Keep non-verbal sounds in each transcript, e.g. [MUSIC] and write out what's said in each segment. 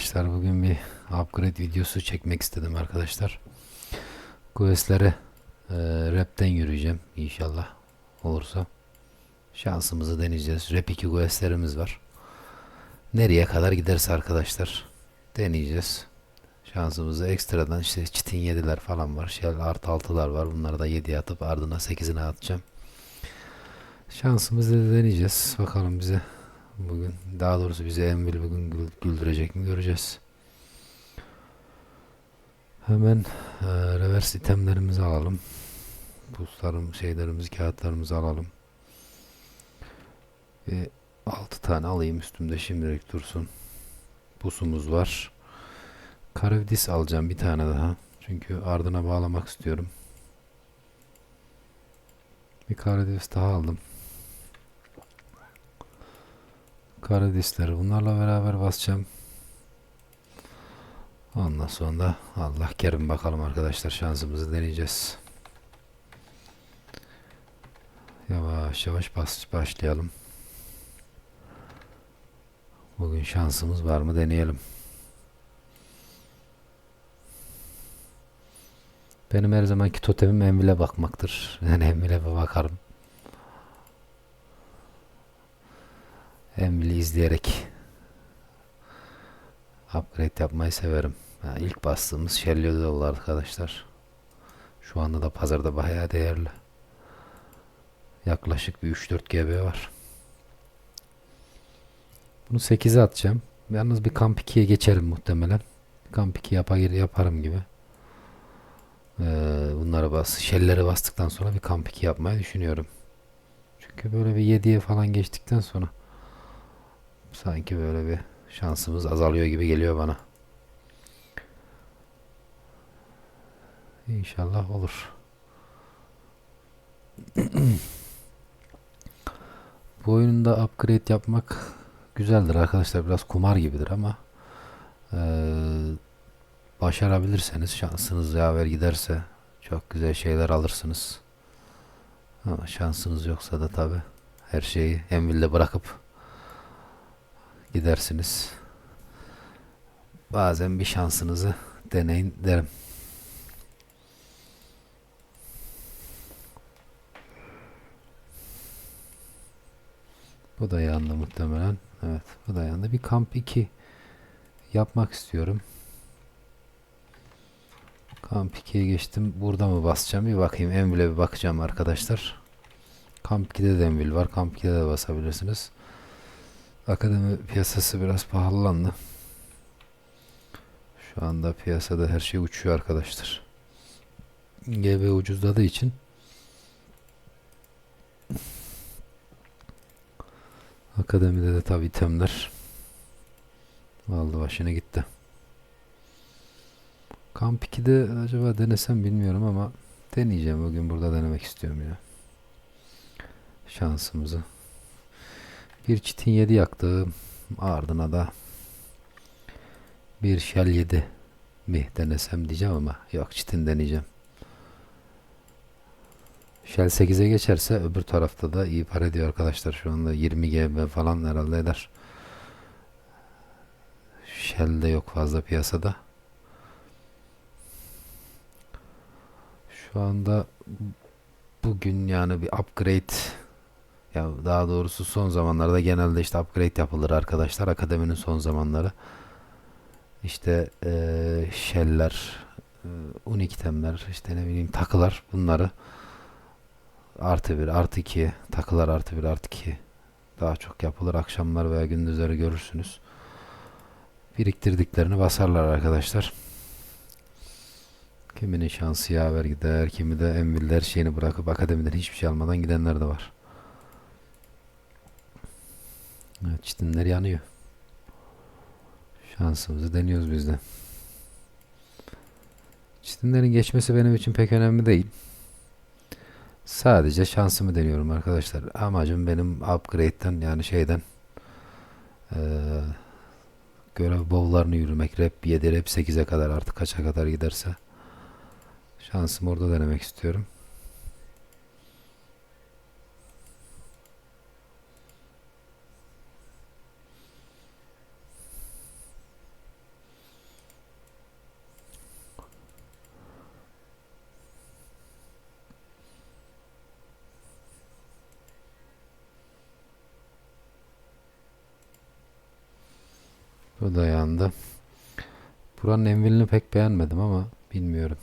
arkadaşlar bugün bir upgrade videosu çekmek istedim arkadaşlar. Quest'lere e, rap'ten yürüyeceğim inşallah olursa. Şansımızı deneyeceğiz. Rap 2 quest'lerimiz var. Nereye kadar giderse arkadaşlar deneyeceğiz. Şansımızı ekstradan işte çitin 7'ler falan var. Shell artı 6'lar var. Bunları da 7'ye atıp ardına 8'ine atacağım. Şansımızı deneyeceğiz. Bakalım bize Bugün daha doğrusu bize Envil bugün gül- güldürecek mi göreceğiz. Hemen e, reverse itemlerimizi alalım. Puslarım, şeylerimizi, kağıtlarımızı alalım. Ve 6 tane alayım üstümde şimdilik dursun. Pusumuz var. Karevdis alacağım bir tane daha. Çünkü ardına bağlamak istiyorum. Bir karevdis daha aldım. Karadisleri bunlarla beraber basacağım. Ondan sonra Allah kerim bakalım arkadaşlar şansımızı deneyeceğiz. Yavaş yavaş bas başlayalım. Bugün şansımız var mı deneyelim. Benim her zamanki totemim Envil'e bakmaktır. [LAUGHS] Yani Envil'e bakarım. Envil'i izleyerek upgrade yapmayı severim. Ha, ilk bastığımız Shellyo'da oldu arkadaşlar. Şu anda da pazarda bayağı değerli. Yaklaşık bir 3-4 GB var. Bunu 8'e atacağım. Yalnız bir kamp 2'ye geçerim muhtemelen. Kamp 2 yapa yaparım gibi. Ee, bunları bas, shell'leri bastıktan sonra bir kamp 2 yapmayı düşünüyorum. Çünkü böyle bir 7'ye falan geçtikten sonra sanki böyle bir şansımız azalıyor gibi geliyor bana. İnşallah olur. [CLEARS THROAT] Bu oyunda upgrade yapmak güzeldir arkadaşlar. Biraz kumar gibidir ama eee, başarabilirseniz şansınız yaver giderse çok güzel şeyler alırsınız. Ama şansınız yoksa da tabi her şeyi Envil'de bırakıp gidersiniz. Bazen bir şansınızı deneyin derim. Bu da yandı muhtemelen. Evet, bu da yandı. Bir kamp 2 yapmak istiyorum. Kamp 2'ye geçtim. Burada mı basacağım? Bir bakayım. Envil'e bir bakacağım arkadaşlar. Kamp 2'de de Envil var. Kamp 2'de de basabilirsiniz. Akademi piyasası biraz pahalandı. Şu anda piyasada her şey uçuyor arkadaşlar. GB ucuzladığı için Akademide de tabi itemler aldı başına gitti. Kamp 2'de acaba denesem bilmiyorum ama deneyeceğim. Bugün burada denemek istiyorum ya. Şansımızı. Bir çitin 7 yaktım. Ardına da bir şel 7 mi denesem diyeceğim ama yok çitin deneyeceğim. Shell 8'e geçerse öbür tarafta da iyi para ediyor arkadaşlar. Şu anda 20 GB falan herhalde eder. Shell de yok fazla piyasada. Şu anda bugün yani bir upgrade ya daha doğrusu son zamanlarda genelde işte upgrade yapılır arkadaşlar. Akademinin son zamanları. İşte eee shell'ler, eee, unikitemler, işte ne bileyim takılar bunları artı bir, artı iki, takılar artı bir, artı iki daha çok yapılır. Akşamlar veya gündüzleri görürsünüz. Biriktirdiklerini basarlar arkadaşlar. Kiminin şansı yaver gider, kimi de enviller şeyini bırakıp akademiden hiçbir şey almadan gidenler de var. Evet, çitinler yanıyor. Şansımızı deniyoruz biz de. Çitinlerin geçmesi benim için pek önemli değil. Sadece şansımı deniyorum arkadaşlar. Amacım benim upgrade'den yani şeyden eee görev bowlarını yürümek. Rap 7, rap 8'e kadar artık kaça kadar giderse. Şansımı orada denemek istiyorum. Bu da yandı. Buranın envilini pek beğenmedim ama bilmiyorum.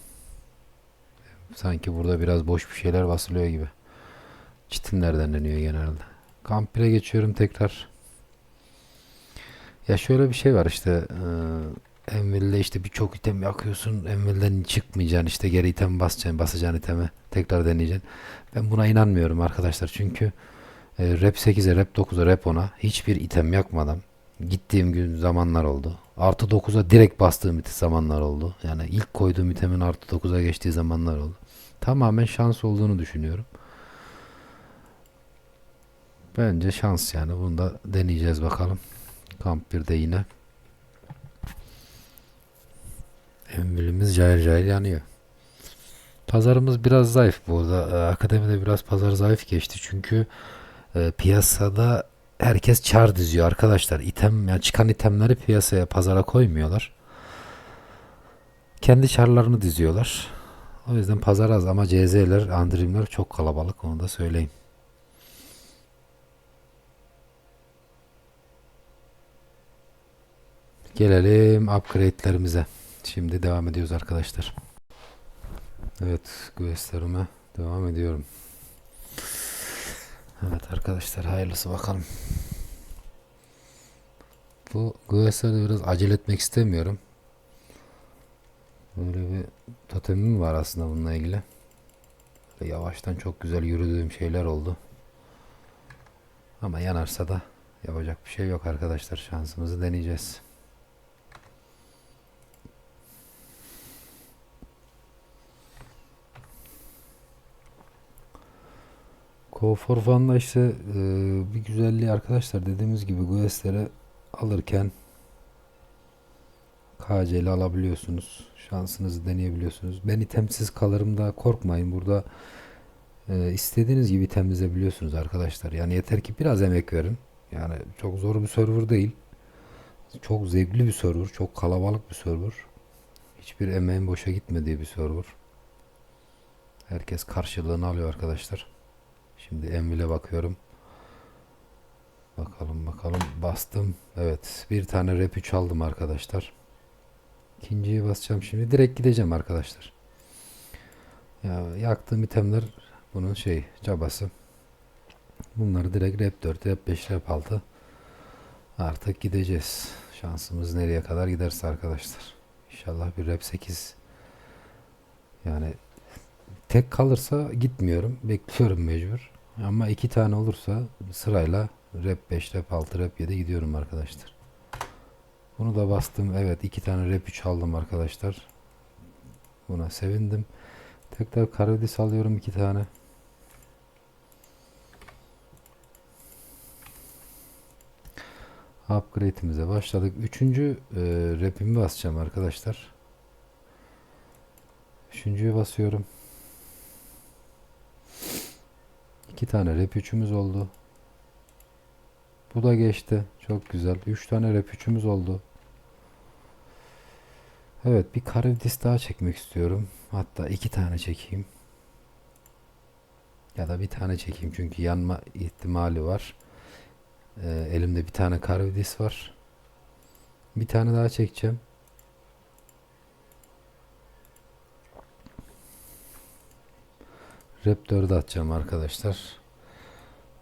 Sanki burada biraz boş bir şeyler basılıyor gibi. Çitimler deneniyor genelde. Kamp 1'e geçiyorum tekrar. Ya şöyle bir şey var işte eee Envil'de işte birçok item yakıyorsun. Envil'den çıkmayacaksın işte geri item basacaksın. Basacaksın iteme. Tekrar deneyeceksin. Ben buna inanmıyorum arkadaşlar. Çünkü e, Rap 8'e, Rap 9'a, Rap 10'a hiçbir item yakmadan gittiğim gün zamanlar oldu. Artı 9'a direkt bastığım it- zamanlar oldu. Yani ilk koyduğum itemin artı 9'a geçtiği zamanlar oldu. Tamamen şans olduğunu düşünüyorum. Bence şans yani. Bunu da deneyeceğiz bakalım. Kamp 1'de yine. Envilimiz cayır cayır yanıyor. Pazarımız biraz zayıf bu arada. Ee, Akademide biraz pazar zayıf geçti. Çünkü e, piyasada herkes çar diziyor arkadaşlar. İtem, yani çıkan itemleri piyasaya, pazara koymuyorlar. Kendi çarlarını diziyorlar. O yüzden pazar az ama CZ'ler, Andream'ler çok kalabalık onu da söyleyeyim. Gelelim upgrade'lerimize. Şimdi devam ediyoruz arkadaşlar. Evet, questlerime devam ediyorum. Evet arkadaşlar hayırlısı bakalım. Bu quest'lerde biraz acele etmek istemiyorum. Böyle bir totemim var aslında bununla ilgili. Böyle yavaştan çok güzel yürüdüğüm şeyler oldu. Ama yanarsa da yapacak bir şey yok arkadaşlar. Şansımızı deneyeceğiz. For Fun'da işte e, bir güzelliği arkadaşlar dediğimiz gibi quest'leri alırken KC'li alabiliyorsunuz. Şansınızı deneyebiliyorsunuz. Ben itemsiz kalırım da korkmayın. Burada e, istediğiniz gibi temizleyebiliyorsunuz arkadaşlar. Yani yeter ki biraz emek verin. Yani çok zor bir server değil. Çok zevkli bir server. Çok kalabalık bir server. Hiçbir emeğin boşa gitmediği bir server. Herkes karşılığını alıyor arkadaşlar. Şimdi Envil'e bakıyorum. Bakalım bakalım. Bastım. Evet. Bir tane rap 3 aldım arkadaşlar. İkinciyi basacağım şimdi. Direkt gideceğim arkadaşlar. Ya yaktığım itemler bunun şey cabası. Bunları direkt rap 4, rap 5, rap 6 artık gideceğiz. Şansımız nereye kadar giderse arkadaşlar. İnşallah bir rap 8 yani tek kalırsa gitmiyorum. Bekliyorum mecbur. Ama iki tane olursa sırayla rap 5, rap 6, rap 7 gidiyorum arkadaşlar. Bunu da bastım. Evet iki tane rap 3 aldım arkadaşlar. Buna sevindim. Tekrar karadis alıyorum iki tane. Upgrade'imize başladık. Üçüncü e, rapimi basacağım arkadaşlar. Üçüncüyü basıyorum. İki tane rap 3'ümüz oldu. Bu da geçti. Çok güzel. Üç tane rap 3'ümüz oldu. Evet bir Karibdis daha çekmek istiyorum. Hatta iki tane çekeyim. Ya da bir tane çekeyim çünkü yanma ihtimali var. Ee, elimde bir tane Karibdis var. Bir tane daha çekeceğim. Rap 4'ü atacağım arkadaşlar.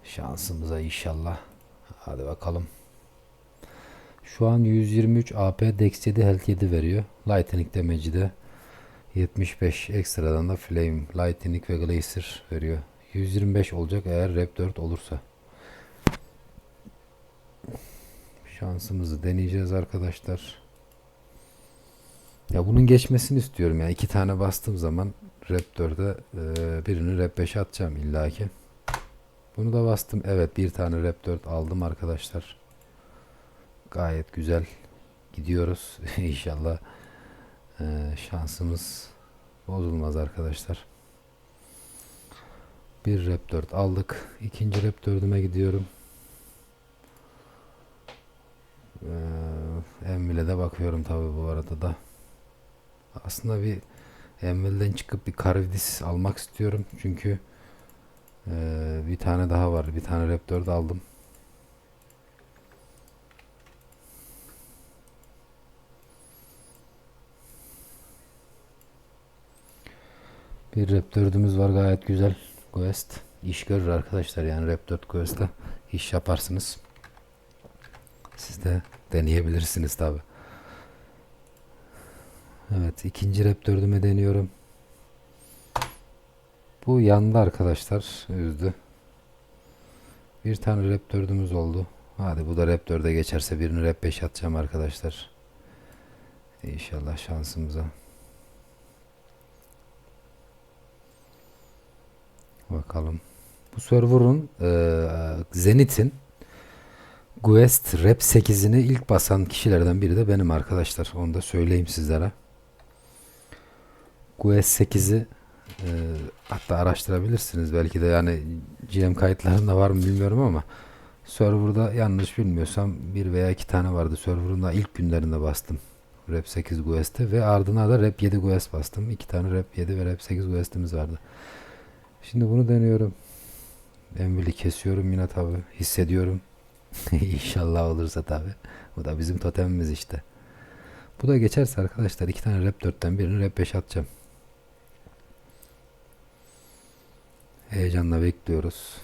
Şansımıza inşallah. Hadi bakalım. Şu an 123 AP Dex 7 Health 7 veriyor. Lightning damage'i de 75 ekstradan da Flame, Lightning ve Glacier veriyor. 125 olacak eğer Rap 4 olursa. Şansımızı deneyeceğiz arkadaşlar. Ya bunun geçmesini istiyorum ya. iki tane bastığım zaman Rap 4'e e, birini Rap 5'e atacağım illaki. Bunu da bastım. Evet bir tane Rap 4 aldım arkadaşlar. Gayet güzel gidiyoruz. [LAUGHS] İnşallah e, şansımız bozulmaz arkadaşlar. Bir Rap 4 aldık. İkinci Rap 4'üme gidiyorum. Ee, Envil'e de bakıyorum tabi bu arada da. Aslında bir Envel'den çıkıp bir Karvidis almak istiyorum. Çünkü e, bir tane daha var. Bir tane Raptor da aldım. Bir Raptor'ümüz var gayet güzel. Quest iş görür arkadaşlar yani Raptor Quest'la iş yaparsınız. Siz de deneyebilirsiniz tabi. Evet ikinci Rap 4'üme deniyorum. Bu yandı arkadaşlar. Üzdü. Bir tane Rap 4'ümüz oldu. Hadi bu da Rap 4'e geçerse birini Rap 5 atacağım arkadaşlar. İnşallah şansımıza. Bakalım. Bu server'ın eee, Zenith'in Quest Rap 8'ini ilk basan kişilerden biri de benim arkadaşlar. Onu da söyleyeyim sizlere. Quest 8'i eee, hatta araştırabilirsiniz. Belki de yani GM kayıtlarında var mı bilmiyorum ama server'da yanlış bilmiyorsam bir veya iki tane vardı. Server'ın da ilk günlerinde bastım. Rap 8 Quest'e ve ardına da Rap 7 Quest bastım. İki tane Rap 7 ve Rap 8 Quest'imiz vardı. Şimdi bunu deniyorum. Envil'i kesiyorum yine tabi. Hissediyorum. [LAUGHS] İnşallah olursa tabi. Bu da bizim totemimiz işte. Bu da geçerse arkadaşlar iki tane rap 4'ten birini rap 5 atacağım. Heyecanla bekliyoruz.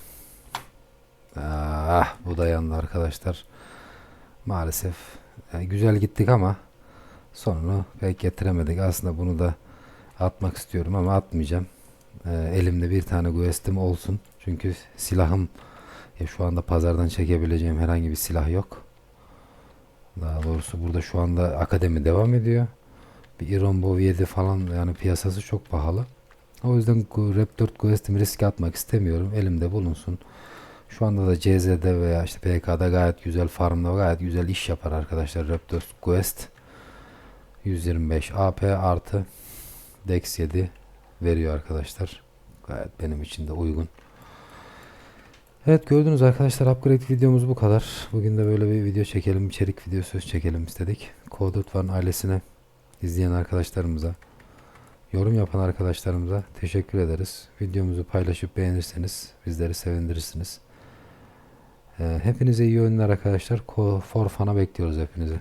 Ah bu da yandı arkadaşlar. Maalesef yani güzel gittik ama sonunu pek getiremedik. Aslında bunu da atmak istiyorum ama atmayacağım. Ee, elimde bir tane Quest'im olsun. Çünkü silahım ya şu anda pazardan çekebileceğim herhangi bir silah yok. Daha doğrusu burada şu anda akademi devam ediyor. Bir Iron Bow 7 falan yani piyasası çok pahalı. O yüzden Rap 4 Quest'imi riske atmak istemiyorum. Elimde bulunsun. Şu anda da CZ'de veya işte PK'da gayet güzel farmda gayet güzel iş yapar arkadaşlar Rap 4 Quest. 125 AP artı Dex 7 veriyor arkadaşlar. Gayet benim için de uygun. Evet gördünüz arkadaşlar upgrade videomuz bu kadar. Bugün de böyle bir video çekelim, içerik videosu çekelim istedik. Code ailesine, izleyen arkadaşlarımıza, yorum yapan arkadaşlarımıza teşekkür ederiz. Videomuzu paylaşıp beğenirseniz bizleri sevindirirsiniz. Ee, hepinize iyi oyunlar arkadaşlar. Ko- For Fun'a bekliyoruz hepinizi.